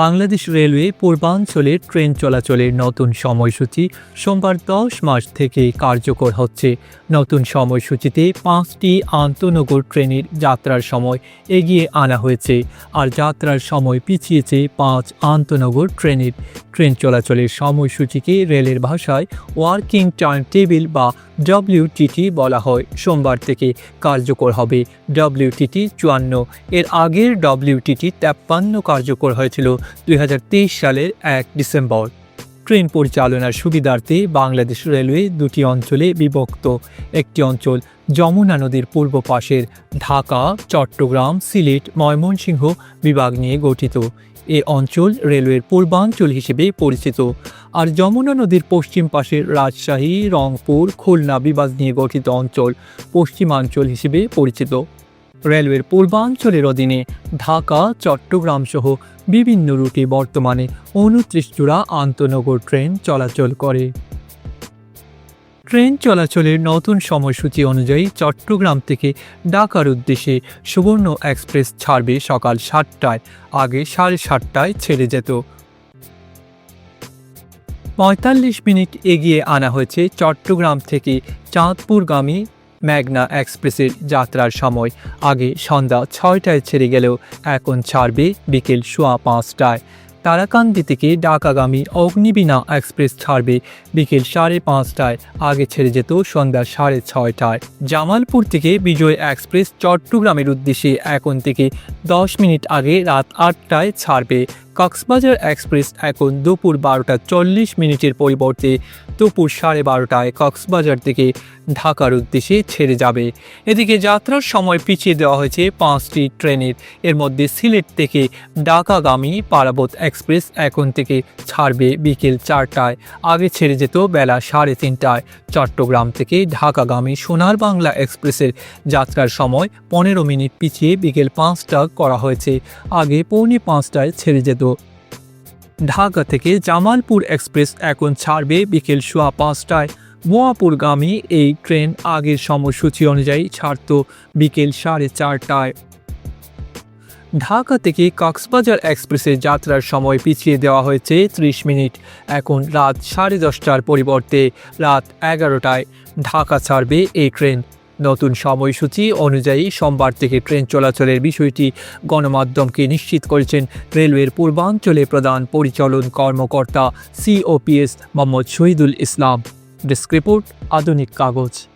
Bangladesh railway পূর্বাঞ্চলের train চলাচলের নতুন সময়সূচি সোমবার দশ মাস থেকে কার্যকর হচ্ছে। নতুন সময়সূচিতে পাঁচটি আন্তনগর ট্রেনের যাত্রার সময় এগিয়ে আনা হয়েছে, আর যাত্রার সময় পিছিয়েছে পাঁচ আন্তনগর ট্রেনের। ট্রেন চলাচলের সময়সূচিকে রেলের ভাষায় ওয়ার্কিং টাইম টেবিল বা ডব্লিউটিটি বলা হয়। সোমবার থেকে কার্যকর হবে ডব্লিউটিটি চুয়ান্ন। এর আগের ডব্লিউটিটি তেপ্পান্ন কার্যকর হয়েছিল দুই হাজার তেইশ সালের এক ডিসেম্বর। ট্রেন পরিচালনার সুবিধার্থে বাংলাদেশ রেলওয়ে দুটি অঞ্চলে বিভক্ত। একটি অঞ্চল যমুনা নদীর পূর্ব পাশের ঢাকা, চট্টগ্রাম, সিলেট, ময়মনসিংহ বিভাগ নিয়ে গঠিত। এ অঞ্চল রেলওয়ের পূর্বাঞ্চল হিসেবে পরিচিত। আর যমুনা নদীর পশ্চিম পাশের রাজশাহী, রংপুর, খুলনা বিভাগ নিয়ে গঠিত অঞ্চল পশ্চিমাঞ্চল হিসেবে পরিচিত। রেলওয়ের পূর্বাঞ্চলের অধীনে ঢাকা, চট্টগ্রাম সহ বিভিন্ন রুটে বর্তমানে উনত্রিশ জোড়া আন্তনগর ট্রেন চলাচল করে। ট্রেন চলাচলের নতুন সময়সূচি অনুযায়ী চট্টগ্রাম থেকে ঢাকার উদ্দেশ্যে সুবর্ণ এক্সপ্রেস ছাড়বে সকাল সাতটায়, আগে সাড়ে সাতটায় ছেড়ে যেত। পঁয়তাল্লিশ মিনিট এগিয়ে আনা হয়েছে চট্টগ্রাম থেকে চাঁদপুরগামী ম্যাগনা এক্সপ্রেসের যাত্রার সময়। আগে সন্ধ্যা ছয়টায় ছেড়ে গেলেও এখন ছাড়বে বিকেল সোয়া পাঁচটায়। তারাকান্দি থেকে ডাকাগামী অগ্নিবীণা এক্সপ্রেস ছাড়বে বিকেল সাড়ে পাঁচটায়। আগে ছেড়ে যেত সন্ধ্যা সাড়ে ছয়টায়। জামালপুর থেকে বিজয় এক্সপ্রেস চট্টগ্রামের উদ্দেশ্যে এখন থেকে দশ মিনিট আগে রাত আটটায় ছাড়বে। কক্সবাজার এক্সপ্রেস এখন দুপুর বারোটা চল্লিশ মিনিটের পরিবর্তে দুপুর সাড়ে বারোটায় কক্সবাজার থেকে ঢাকার উদ্দেশ্যে ছেড়ে যাবে। এদিকে যাত্রার সময় পিছিয়ে দেওয়া হয়েছে পাঁচটি ট্রেনের। এর মধ্যে সিলেট থেকে ঢাকাগামী পারাবত এক্সপ্রেস এখন থেকে ছাড়বে বিকেল চারটায়। আগে ছেড়ে যেত বেলা সাড়ে তিনটায়। চট্টগ্রাম থেকে ঢাকাগামী সোনার বাংলা এক্সপ্রেসের যাত্রার সময় পনেরো মিনিট পিছিয়ে বিকেল পাঁচটা করা হয়েছে। আগে পৌনে পাঁচটায় ছেড়ে যেত ঢাকা থেকে জামালপুর এক্সপ্রেস এখন ছাড়বে বিকেল সোয়া পাঁচটায়। মোয়াপুরগামী এই ট্রেন আগের সময়সূচি অনুযায়ী ছাড়ত বিকেল সাড়ে চারটায়। ঢাকা থেকে কক্সবাজার এক্সপ্রেসের যাত্রার সময় পিছিয়ে দেওয়া হয়েছে ত্রিশ মিনিট। এখন রাত সাড়ে দশটার পরিবর্তে রাত এগারোটায় ঢাকা ছাড়বে এই ট্রেন। নতুন সময়সূচি অনুযায়ী সোমবার থেকে ট্রেন চলাচলের বিষয়টি গণমাধ্যমকে নিশ্চিত করেছেন রেলওয়ের পূর্বাঞ্চলে প্রধান পরিচালন কর্মকর্তা COPS Mohammad Shahidul Islam. Desk report, Adhunik Kagoj.